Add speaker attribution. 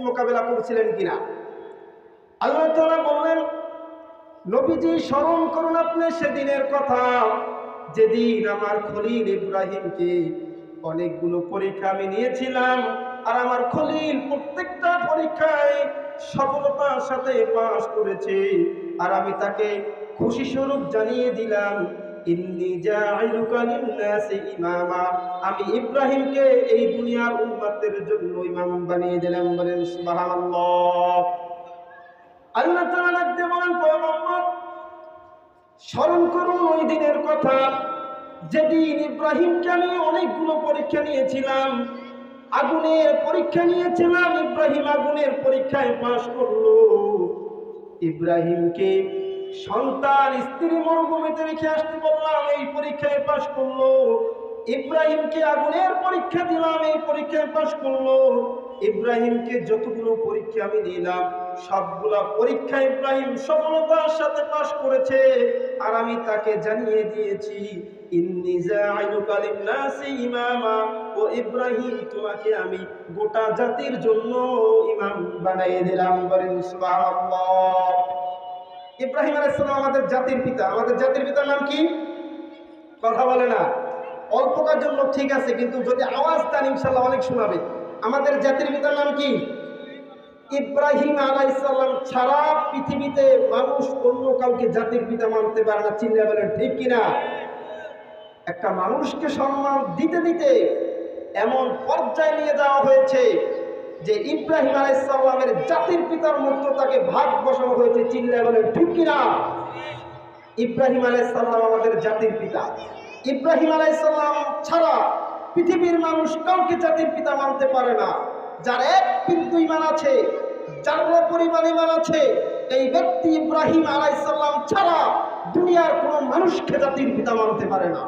Speaker 1: মোকাবেলা করছিলেন কিনা? আল্লাহ তাআলা বললেন, নবীজি স্মরণ করুন আপনি সেদিনের কথা, যেদিন আমার খলিল ইব্রাহিমকে অনেকগুলো পরীক্ষা আমি নিয়েছিলাম আর আমার খলিল প্রত্যেকটা পরীক্ষায় সফলতার সাথে পাশ করেছে আর আমি তাকে খুশি স্বরূপ জানিয়ে দিলাম। ইন্নি জাইলুকা লিন্নাসি ইমামা। আমি ইব্রাহিমকে এই দুনিয়ার উম্মতের জন্য ইমাম বানিয়ে দিলাম বলেন, সুবহানাল্লাহ। আল্লাহ তাআলা বলেন, পয়গম্বর, স্মরণ করুন ওই দিনের কথা। যেদিন ইব্রাহিমকে আমি অনেকগুলো পরীক্ষা নিয়েছিলাম, আগুনের পরীক্ষা নিয়েছিলাম, ইব্রাহিম আগুনের পরীক্ষায় পাশ করল। ইব্রাহিমকে সন্তান স্ত্রী মরুভূমিতে রেখে আসতে বললাম, এই পরীক্ষায় পাশ করল। ইব্রাহিমকে আগুনের পরীক্ষা দিলাম, এই পরীক্ষায় পাশ করল। ইব্রাহিমকে যতগুলো পরীক্ষা আমি নিলাম সবগুলা পরীক্ষা ইব্রাহিম সফলতার সাথে পাশ করেছে। আর আমি তাকে জানিয়ে দিয়েছি ও ইব্রাহিম, তোমাকে আমি গোটা জাতির জন্য ইমাম বানিয়ে দিলাম বলেন ইব্রাহিম আলাইহিস সালাম আমাদের জাতির পিতা। আমাদের জাতির পিতার নাম কি? কথা বলে না। অল্পকার জন্য ঠিক আছে, কিন্তু যদি আওয়াজ দেন ইনশাল্লাহ অনেক শোনাবে। আমাদের জাতির পিতার নাম কি? ইব্রাহিম আলাইসাল্লাম ছাড়া পৃথিবীতে মানুষ অন্য কাউকে জাতির পিতা মানতে পারে না। চিন্তা বলেন, ঠিক কিনা একটা মানুষকে সম্মান দিতে দিতে এমন পর্যায়ে নিয়ে যাওয়া হয়েছে যে ইব্রাহিম আলাইসাল্লামের জাতির পিতার মতো তাকে ভাগ বসানো হয়েছে চিল্লা বলে ঠিক কিনা? ইব্রাহিম আলাইসাল্লাম আমাদের জাতির পিতা। ইব্রাহিম আলাইসাল্লাম ছাড়া পৃথিবীর মানুষ কাউকে জাতির পিতা মানতে পারে না। যার এক কিন্তু ইমান আছে, যার পরিমাণ ইমান আছে, এই ব্যক্তি ইব্রাহিম আলাইসাল্লাম ছাড়া দুনিয়ার কোনো মানুষকে জাতির পিতা মানতে পারে না।